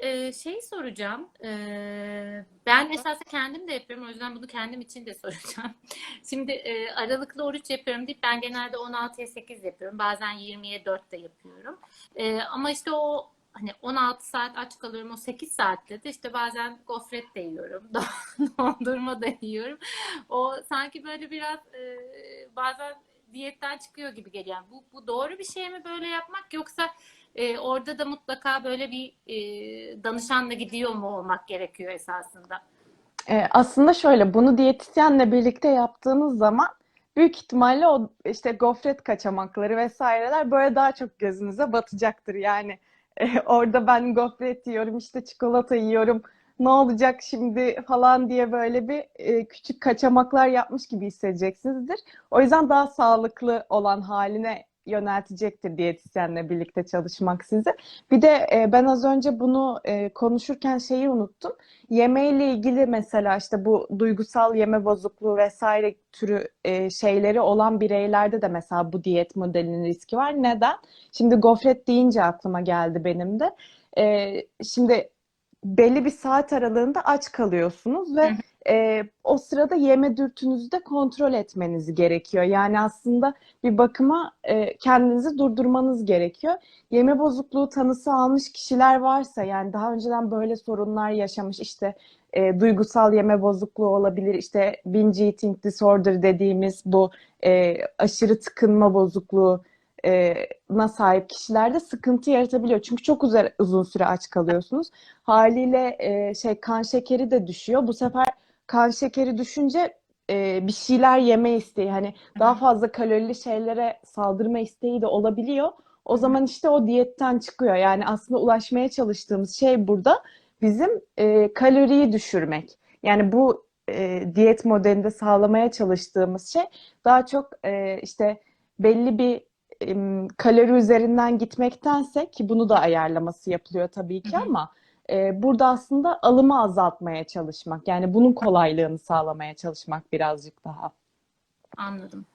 e, şey soracağım. E, ben esasında kendim de yapıyorum. O yüzden bunu kendim için de soracağım. Şimdi e, aralıklı oruç yapıyorum deyip ben genelde 16'ya 8 yapıyorum. Bazen 20'ye 4 de yapıyorum. E, ama işte o hani 16 saat aç kalıyorum. O 8 saatte de işte bazen gofret de yiyorum. Dondurma da yiyorum. O sanki böyle biraz e, bazen diyetten çıkıyor gibi geliyor. Yani bu, bu doğru bir şey mi böyle yapmak yoksa e, orada da mutlaka böyle bir e, danışanla gidiyor mu olmak gerekiyor esasında? Ee, aslında şöyle bunu diyetisyenle birlikte yaptığınız zaman büyük ihtimalle o işte gofret kaçamakları vesaireler böyle daha çok gözünüze batacaktır. Yani e, orada ben gofret yiyorum işte çikolata yiyorum ne olacak şimdi falan diye böyle bir e, küçük kaçamaklar yapmış gibi hissedeceksinizdir. O yüzden daha sağlıklı olan haline yöneltecektir diyetisyenle birlikte çalışmak sizi. Bir de e, ben az önce bunu e, konuşurken şeyi unuttum. Yemeğiyle ilgili mesela işte bu duygusal yeme bozukluğu vesaire türü e, şeyleri olan bireylerde de mesela bu diyet modelinin riski var. Neden? Şimdi gofret deyince aklıma geldi benim de. E, şimdi belli bir saat aralığında aç kalıyorsunuz ve e, o sırada yeme dürtünüzü de kontrol etmeniz gerekiyor. Yani aslında bir bakıma e, kendinizi durdurmanız gerekiyor. Yeme bozukluğu tanısı almış kişiler varsa yani daha önceden böyle sorunlar yaşamış işte e, duygusal yeme bozukluğu olabilir işte binge eating disorder dediğimiz bu e, aşırı tıkınma bozukluğu na sahip kişilerde sıkıntı yaratabiliyor. Çünkü çok uzun, uzun süre aç kalıyorsunuz. Haliyle e, şey kan şekeri de düşüyor. Bu sefer kan şekeri düşünce e, bir şeyler yeme isteği hani daha fazla kalorili şeylere saldırma isteği de olabiliyor. O zaman işte o diyetten çıkıyor. Yani aslında ulaşmaya çalıştığımız şey burada bizim e, kaloriyi düşürmek. Yani bu e, diyet modelinde sağlamaya çalıştığımız şey daha çok e, işte belli bir kalori üzerinden gitmektense ki bunu da ayarlaması yapılıyor tabii ki ama e, burada aslında alımı azaltmaya çalışmak yani bunun kolaylığını sağlamaya çalışmak birazcık daha. Anladım.